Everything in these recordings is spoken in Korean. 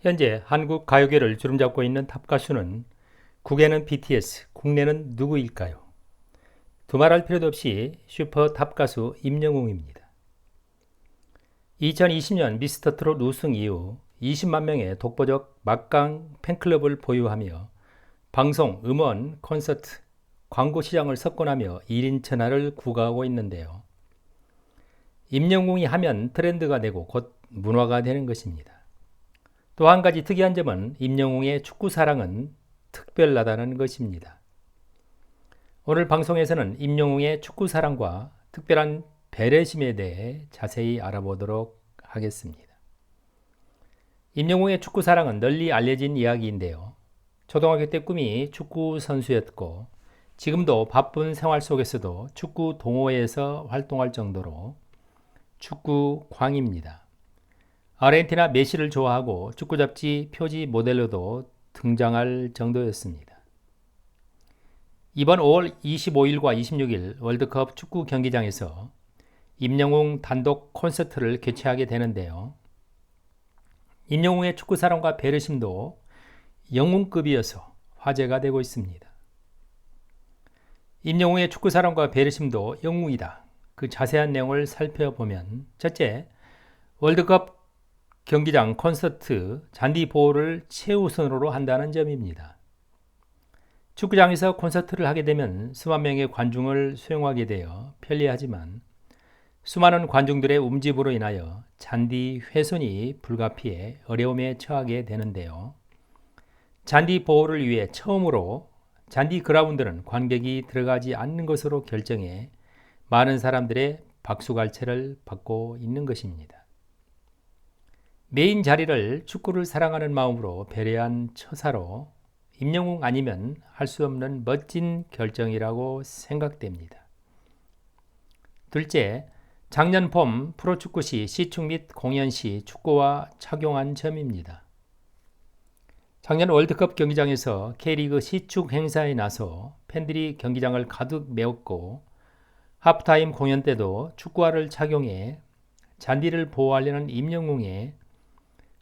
현재 한국 가요계를 주름잡고 있는 탑 가수는 국외는 BTS, 국내는 누구일까요? 두말할 필요도 없이 슈퍼 탑 가수 임영웅입니다. 2020년 미스터 트롯 우승 이후 20만 명의 독보적 막강 팬클럽을 보유하며 방송, 음원, 콘서트, 광고 시장을 석권하며 1인 천하를 구가하고 있는데요. 임영웅이 하면 트렌드가 되고 곧 문화가 되는 것입니다. 또 한 가지 특이한 점은 임영웅의 축구 사랑은 특별하다는 것입니다. 오늘 방송에서는 임영웅의 축구 사랑과 특별한 배려심에 대해 자세히 알아보도록 하겠습니다. 임영웅의 축구 사랑은 널리 알려진 이야기인데요. 초등학교 때 꿈이 축구 선수였고 지금도 바쁜 생활 속에서도 축구 동호회에서 활동할 정도로 축구 광입니다. 아르헨티나 메시를 좋아하고 축구 잡지 표지 모델로도 등장할 정도였습니다. 이번 5월 25일과 26일 월드컵 축구 경기장에서 임영웅 단독 콘서트를 개최하게 되는데요. 임영웅의 축구 사랑과 배려심도 영웅급이어서 화제가 되고 있습니다. 임영웅의 축구 사랑과 배려심도 영웅이다. 그 자세한 내용을 살펴보면 첫째, 월드컵 경기장 콘서트 잔디 보호를 최우선으로 한다는 점입니다. 축구장에서 콘서트를 하게 되면 수만 명의 관중을 수용하게 되어 편리하지만 수많은 관중들의 움집으로 인하여 잔디 훼손이 불가피해 어려움에 처하게 되는데요. 잔디 보호를 위해 처음으로 잔디 그라운드는 관객이 들어가지 않는 것으로 결정해 많은 사람들의 박수갈채를 받고 있는 것입니다. 메인 자리를 축구를 사랑하는 마음으로 배려한 처사로 임영웅 아니면 할 수 없는 멋진 결정이라고 생각됩니다. 둘째, 작년 봄 프로축구 시 시축 및 공연 시 축구와 착용한 점입니다. 작년 월드컵 경기장에서 K리그 시축 행사에 나서 팬들이 경기장을 가득 메웠고 하프타임 공연 때도 축구화를 착용해 잔디를 보호하려는 임영웅의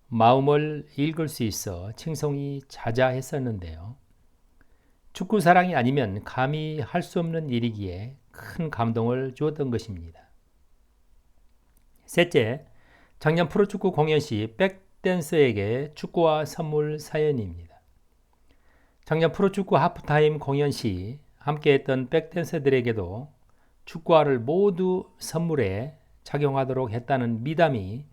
마음을 읽을 수 있어 칭송이 자자했었는데요. 축구 사랑이 아니면 감히 할 수 없는 일이기에 큰 감동을 주었던 것입니다. 셋째, 작년 프로축구 공연 시 백댄서에게 축구와 선물 사연입니다. 작년 프로축구 하프타임 공연 시 함께했던 백댄서들에게도 축구화를 모두 선물해 착용하도록 했다는 미담이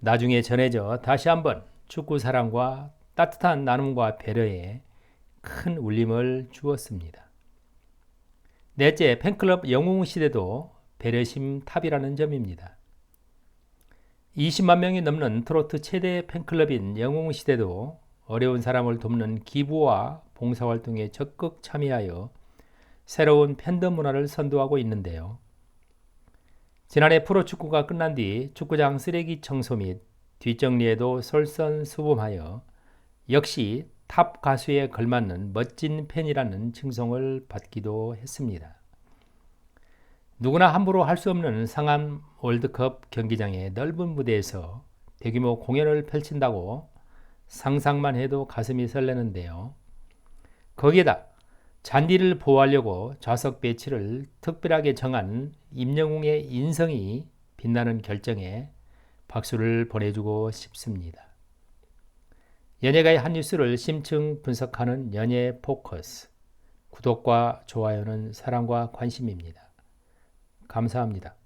나중에 전해져 다시 한번 축구 사랑과 따뜻한 나눔과 배려에 큰 울림을 주었습니다. 넷째, 팬클럽 영웅 시대도 배려심 탑이라는 점입니다. 20만 명이 넘는 트로트 최대 팬클럽인 영웅 시대도 어려운 사람을 돕는 기부와 봉사활동에 적극 참여하여 새로운 팬덤 문화를 선도하고 있는데요. 지난해 프로축구가 끝난 뒤 축구장 쓰레기 청소 및 뒷정리에도 솔선수범하여 역시 탑 가수에 걸맞는 멋진 팬이라는 칭송을 받기도 했습니다. 누구나 함부로 할 수 없는 상암 월드컵 경기장의 넓은 무대에서 대규모 공연을 펼친다고 상상만 해도 가슴이 설레는데요. 거기에다 잔디를 보호하려고 좌석 배치를 특별하게 정한 임영웅의 인성이 빛나는 결정에 박수를 보내주고 싶습니다. 연예가의 한 뉴스를 심층 분석하는 연예 포커스. 구독과 좋아요는 사랑과 관심입니다. 감사합니다.